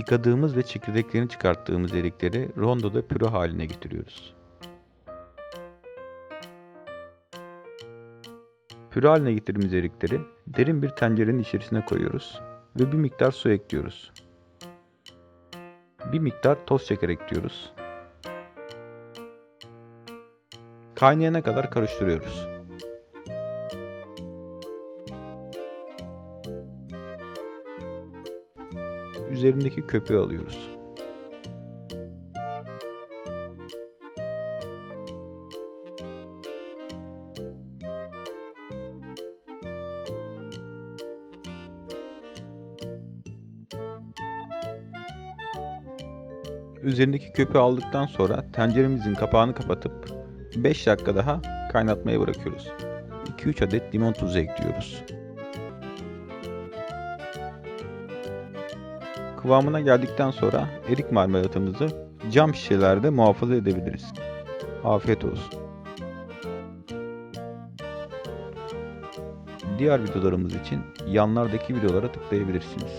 Yıkadığımız ve çekirdeklerini çıkarttığımız erikleri rondoda püre haline getiriyoruz. Püre haline getirdiğimiz erikleri derin bir tencerenin içerisine koyuyoruz ve bir miktar su ekliyoruz. Bir miktar toz şeker ekliyoruz. Kaynayana kadar karıştırıyoruz. Üzerindeki köpüğü alıyoruz. Üzerindeki köpüğü aldıktan sonra tenceremizin kapağını kapatıp 5 dakika daha kaynatmaya bırakıyoruz. 2-3 adet limon tuzu ekliyoruz. Kıvamına geldikten sonra erik marmelatımızı cam şişelerde muhafaza edebiliriz. Afiyet olsun. Diğer videolarımız için yanlardaki videolara tıklayabilirsiniz.